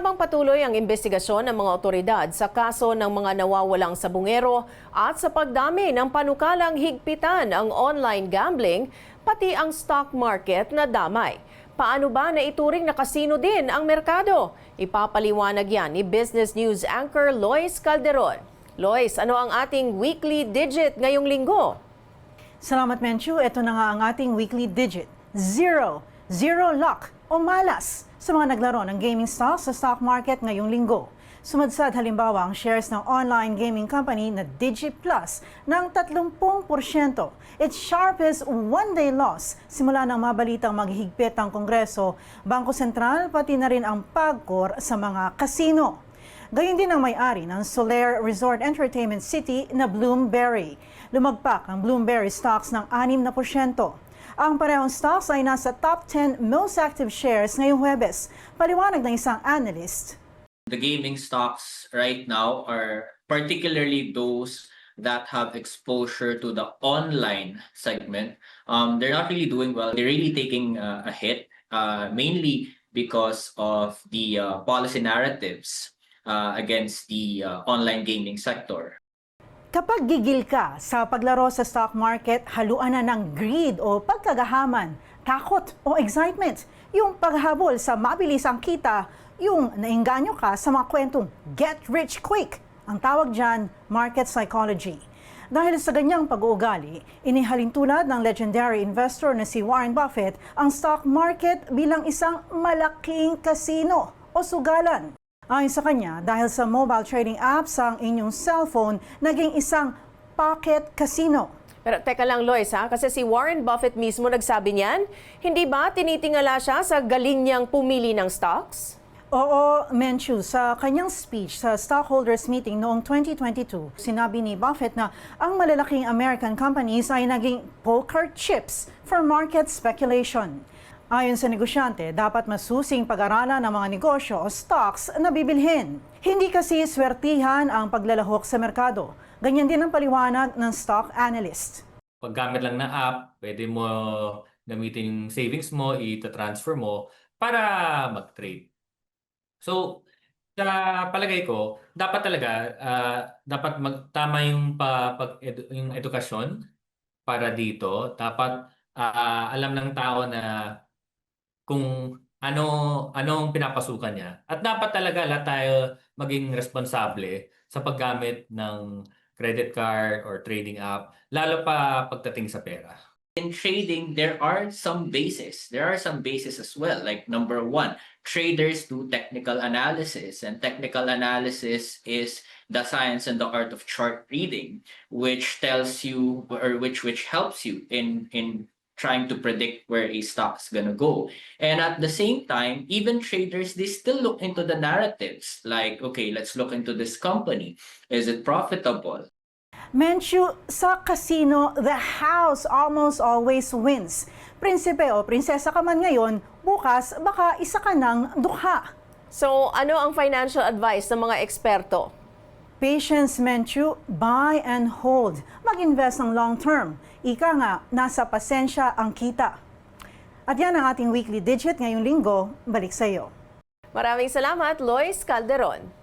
Habang patuloy ang investigasyon ng mga otoridad sa kaso ng mga nawawalang sabungero at sa pagdami ng panukalang higpitan ang online gambling, pati ang stock market na damay. Paano ba naituring na kasino din ang merkado? Ipapaliwanag yan ni Business News anchor Lois Calderon. Lois, ano ang ating weekly digit ngayong linggo? Salamat Menchu, ito na nga ang ating weekly digit. Zero. Zero luck o malas sa mga naglaro ng gaming stocks sa stock market ngayong linggo. Sumadsad halimbawa ang shares ng online gaming company na DigiPlus ng 30%. Its sharpest one-day loss simula nang mabalitang maghigpit ang Kongreso, Bangko Sentral pati na rin ang pagkor sa mga kasino. Gayun din ang may-ari ng Solaire Resort Entertainment City na Bloomberry. Lumagpak ang Bloomberry stocks ng 6%. Ang parehong stocks ay nasa top 10 most active shares ngayong Huwebes. Paliwanag ng isang analyst. the gaming stocks right now are particularly those that have exposure to the online segment. Um, they're not really doing well. They're really taking uh, a hit, uh, mainly because of the uh, policy narratives uh, against the uh, online gaming sector. Kapag gigil ka sa paglaro sa stock market, haluan na ng greed o pagkagahaman, takot o excitement. Yung paghabol sa mabilis ang kita, yung nainganyo ka sa mga kwentong get rich quick. Ang tawag dyan, market psychology. Dahil sa ganyang pag-uugali, inihalin tulad ng legendary investor na si Warren Buffett ang stock market bilang isang malaking kasino o sugalan. Ayon sa kanya, dahil sa mobile trading apps ang inyong cellphone naging isang pocket casino. Pero teka lang Lois ha, kasi si Warren Buffett mismo nagsabi niyan, hindi ba tinitingala siya sa galing niyang pumili ng stocks? Oo, Menchu, sa kanyang speech sa stockholders meeting noong 2022, sinabi ni Buffett na ang malalaking American companies ay naging poker chips for market speculation. Ayon sa negosyante, dapat masusing pag-aralan ng mga negosyo o stocks na bibilhin. Hindi kasi swertihan ang paglalahok sa merkado. Ganyan din ang paliwanag ng stock analyst. paggamit lang ng app, pwede mo gamitin yung savings mo, i-transfer mo para mag-trade. So, sa palagay ko, dapat talaga ah, dapat magtama yung pa, pag edu- yung edukasyon para dito. Dapat ah, alam ng tao na kung ano anong pinapasukan niya. At dapat talaga lahat tayo maging responsable sa paggamit ng credit card or trading app, lalo pa pagdating sa pera. In trading, there are some bases. There are some bases as well. Like number one, traders do technical analysis, and technical analysis is the science and the art of chart reading, which tells you or which which helps you in in trying to predict where a stock's gonna go. And at the same time, even traders they still look into the narratives. Like, okay, let's look into this company. Is it profitable? Menchu, sa casino, the house almost always wins. Prinsipe o prinsesa ka man ngayon, bukas baka isa ka ng dukha. So ano ang financial advice ng mga eksperto? Patience, Menchu, buy and hold. Mag-invest ng long term. Ika nga, nasa pasensya ang kita. At yan ang ating weekly digit ngayong linggo. Balik sa iyo. Maraming salamat, Lois Calderon.